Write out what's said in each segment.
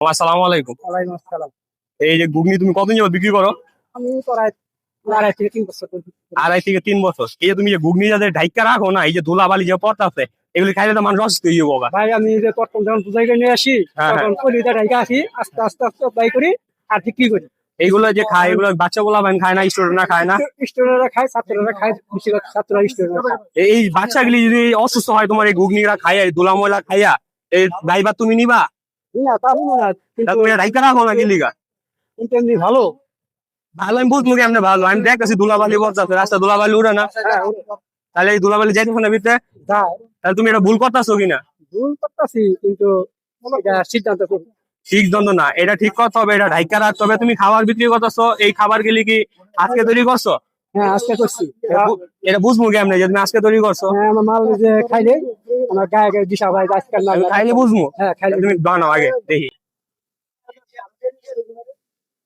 আসসালামু আলাইকুম। ওয়ালাইকুম আসসালাম। এই যে ঘুগনি তুমি কতদিন যাবত বিক্রি করো? আমি প্রায় আড়াই থেকে তিন বছর আড়াই থেকে তিন বছর। এই যে তুমি যে ঘুগনি যাদের ঢাইকা রাখো না এই যে ধুলাবালি যে পথ আছে এগুলি খাইলে তো মানুষ অসুস্থ হয়ে যাব ভাই আমি যে প্রথম যখন পূজায় করে নিয়ে আসি হ্যাঁ, তখন কলিটা ঢাইকা আসি আস্তে আস্তে আস্তে বাই করি আর বিক্রি করি। এইগুলো যে খায় এগুলো বাচ্চা বলা খায় না স্টুডেন্টরা খায় না? স্টুডেন্টরা খায় ছাত্ররা খায় বেশিরভাগ ছাত্ররা স্টুডেন্টরা এই- বাচ্চাগুলি যদি অসুস্থ হয় তোমার এই ঘুগনিরা খাইয়া ধুলা ময়লা খাইয়া এই দায়বার তুমি নিবা? না তা বলব না কিন্তু তুমি রাখো না গিলিগা কিন্তু এমনি ভালো। ভালো আমি বুঝব কেমনে ভালো আমি দেখতেছি ধুলাবালি বলতেছে রাস্তা ধুলাবালি উড়ে না। তাহলে এই ধুলাবালি যাইতেছে না ভিতরে? তাহলে তুমি এটা ভুল করতেছো কিনা? ভুল করতেছি কিন্তু সিদ্ধান্ত ঠিক দ্বন্দ্ব না এটা ঠিক করতে হবে এটা ঢাইকা রাখতে হবে। তুমি খাবার বিক্রি করতেছো এই খাবার গুলি কি আজকে তৈরি করছ? হ্যাঁ আজকে করছি। এটা বুঝব কেমনে যে তুমি আজকে তৈরি করছ? হ্যাঁ আমার মাল যে খাইলে আমার গায়ে গায়ে দিশা ভাই আজকাল না খাইলে বুঝব হ্যাঁ খাইলে তুমি বানাও আগে দেখি।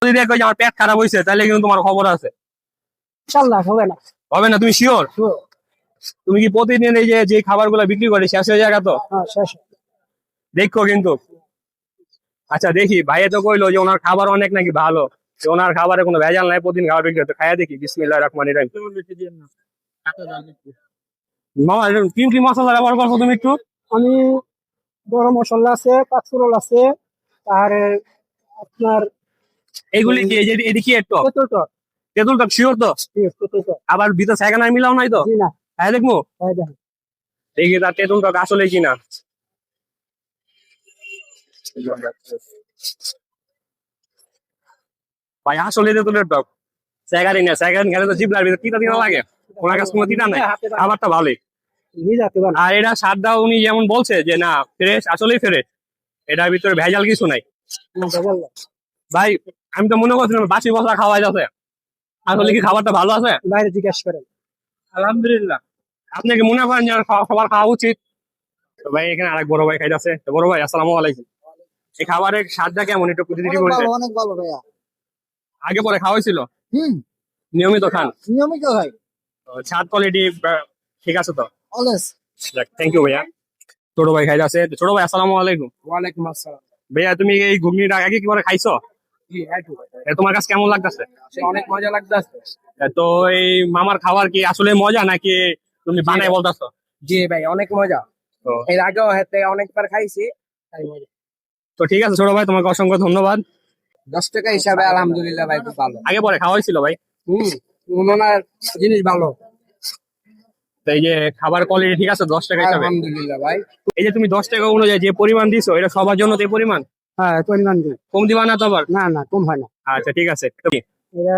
যদি দেখো যে আমার পেট খারাপ হয়েছে তাহলে কিন্তু তোমার খবর আছে। ইনশাল্লাহ হবে না। হবে না তুমি শিওর তুমি কি প্রতিদিন এই যে যে খাবারগুলা বিক্রি করে শেষ হয়ে জায়গা তো? হ্যাঁ দেখো কিন্তু। আচ্ছা দেখি। ভাইয়ে তো কইলো যে ওনার খাবার অনেক নাকি ভালো। ওনার খাবারে কোনো ভেজাল নাই প্রতিদিন খাবার বিক্রি হতো খাইয়া দেখি। বিসমিল্লাহ রহমান রহিম। মামা এটা কি কি মশলা ব্যবহার করছ তুমি একটু। আমি গরম মশলা আছে পাঁচফোড়ন আছে আর আপনার এইগুলি কি এই যে এদিকে একটু তেঁতুল টক। তেঁতুল টক শিওর তো? আবার ভিতর মিলাও নাই তো? না। হ্যাঁ দেখব। দেখি তার তেঁতুল টক আসলে কিনা ভাই আসলে তেঁতুলের টক। সেগারি না সেকেন্ড গেলে তো জিবলার ভিতরে তিতা তিতা লাগে। ওনার কাছে কোনো তিতা নাই? খাবারটা ভালোই। আর এটা স্বাদটা উনি যেমন বলছে যে না ফ্রেশ আসলেই ফ্রেশ। এটার ভিতরে ভেজাল কিছু নাই। ভাই আমি তো মনে করছিলাম বাসি বসা খাওয়া যাচ্ছে। আসলে কি খাবারটা ভালো আছে? বাইরে জিজ্ঞেস করেন। আলহামদুলিল্লাহ। আপনি কি মনে করেন যে আর খাওয়া- খাবার খাওয়া উচিত? তো ভাই এখানে আরেক বড় ভাই খাইতেছে। তো বড় ভাই আসসালামু আলাইকুম। এই খাবারের স্বাদটা কেমন? একটু প্রতিদিনই অনেক বলতে ভালো অনেক ভালো ভাইয়া। আগে পরে খাওয়া হয়েছিল হুম। নিয়মিত খান। নিয়মিত ভাই স্বাদ কোয়ালিটি ঠিক আছে তো? অলওয়েজ থ্যাংক ইউ ভাইয়া। ছোট ভাই খাইতেছে তো ছোট ভাই আসসালামু আলাইকুম। ওয়ালাইকুম আসসালাম। ভাইয়া তুমি এই ঘুগনিটা আগে কি করে খাইছো? তোমার কাছে কেমন লাগতেছে? অনেক মজা লাগতেছে। তো এই মামার খাবার কি আসলে মজা নাকি তুমি বানাই বলতেছো? জি ভাই অনেক মজা। তো এর আগেও হাতে অনেকবার খাইছি তাই মজা। তো ঠিক আছে ছোট ভাই তোমাকে অসংখ্য ধন্যবাদ। দশ টাকা হিসাবে আলহামদুলিল্লাহ ভাই খুব ভালো। আগে পরে খাওয়া হয়েছিল ভাই? হম ওনার জিনিস ভালো। তো এই যে খাবার কোয়ালিটি ঠিক আছে? দশ টাকা হিসাবে আলহামদুলিল্লাহ ভাই। এই যে তুমি দশ টাকা অনুযায়ী যে পরিমাণ দিছো এটা সবার জন্য তো পরিমাণ? হ্যাঁ পরিমাণ কম দিবা না তো আবার? না না কম হয় না। আচ্ছা ঠিক আছে। এটা।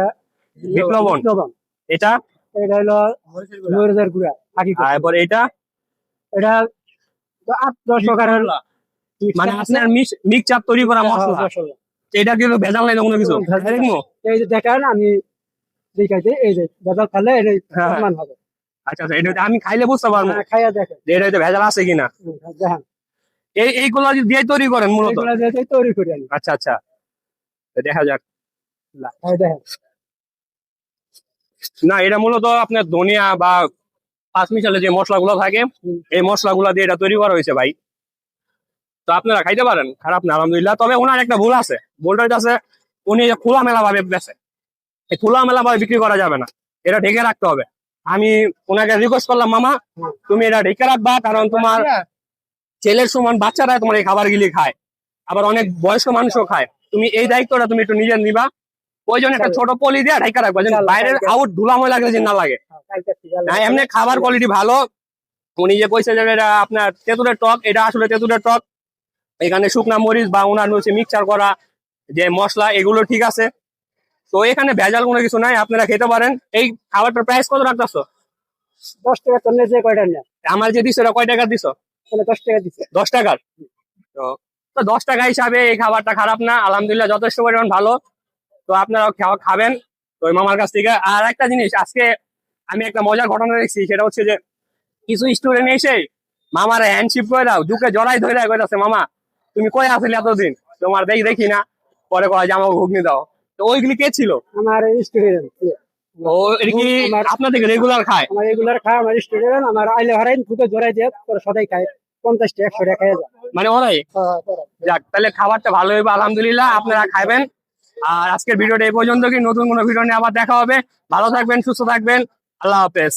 লবণ এটা? এটা হলো গুঁড়া এরপর এটা? এটা তো আট দশ মানে আপনার মিক্সচার তৈরি করা হ্যাঁ, মশলা? মশলা। এটা কিন্তু ভেজাল নাই কোনো কিছু? ভেজাল এই যে দেখেন আমি দেখাইতে এই যে বেদাল খালে এটা হ্যাঁ। হবে। আচ্ছা আচ্ছা এটা আমি খাইলে বুঝতে পারব। হ্যাঁ, খাইয়া দেখেন। যে এটা ভেজাল আছে কিনা। দেখেন। এই এইগুলো যদি দিয়ে তৈরি করেন মূলত? তৈরি করি আচ্ছা আচ্ছা। দেখা যাক। না এটা মূলত আপনার ধনিয়া বা পাঁচ মিশালে যে মশলাগুলো থাকে এই মশলাগুলো দিয়ে এটা তৈরি করা হয়েছে ভাই। তো আপনারা খাইতে পারেন খারাপ না আলহামদুলিল্লাহ। তবে ওনার একটা ভুল আছে। ভুলটা আছে উনি খোলা মেলা ভাবে বেছে এই খোলা মেলা ভাবে বিক্রি করা যাবে না। এটা ঢেকে রাখতে হবে। আমি ওনাকে রিকোয়েস্ট করলাম মামা তুমি এটা ঢেকে রাখবা কারণ তোমার ছেলের সমান বাচ্চারা তোমার এই খাবার গুলি খায়। আবার অনেক বয়স্ক মানুষও খায়। তুমি এই দায়িত্বটা তুমি একটু নিজে নিবা। ওই জন্য একটা ছোট পলি দিয়ে ঢাকা রাখবা। যেন বাইরের। আউট ধুলাময় লাগলে যে না লাগে। না এমনি খাবার কোয়ালিটি ভালো। উনি যে কইছে যে এটা আপনার তেঁতুলের টক এটা আসলে তেঁতুলের টক। এখানে শুকনা মরিচ বা ওনার হচ্ছে মিক্সচার করা যে মশলা এগুলো ঠিক আছে। তো এখানে ভেজাল কোনো কিছু নাই আপনারা খেতে পারেন। এই খাবারটার প্রাইস কত রাখতেছো? দশ টাকা যে কয়টা নেয় আমার যে দিছো কয় টাকা দিছো? দশ টাকা দিচ্ছে দশ টাকার? তো তো দশ টাকা হিসাবে এই খাবারটা খারাপ না আলহামদুলিল্লাহ যথেষ্ট পরিমাণ ভালো। তো আপনারাও খাওয়া খাবেন। তো মামার কাছ থেকে আর একটা জিনিস আজকে আমি একটা মজার ঘটনা দেখছি সেটা হচ্ছে যে কিছু স্টুডেন্ট এসে মামার হ্যান্ডশিপ করে দাও দুকে জড়াই ধরে কইতাছে মামা তুমি কই আসলে এতদিন? তোমার দেখি দেখি না। পরে কয় যে আমাকে ঘুগনি দাও। তো ওইগুলি কে ছিল? আমার স্টুডেন্ট ও এটা কি রেগুলার খায়? আমার রেগুলার খায় আমার স্টুডেন্ট আমার আইলে হারাই ঢুকে জড়াই দিয়ে পরে সদাই খায় পঞ্চাশটা একশো টাকা খাওয়া মানে ওরাই? হ্যাঁ, হ্যাঁ। যাক তাহলে খাবারটা ভালো হইবে আলহামদুলিল্লাহ আপনারা খাবেন আর আজকের ভিডিওটা এই পর্যন্ত কি নতুন কোনো ভিডিও নিয়ে আবার দেখা হবে। ভালো থাকবেন সুস্থ থাকবেন আল্লাহ হাফেজ।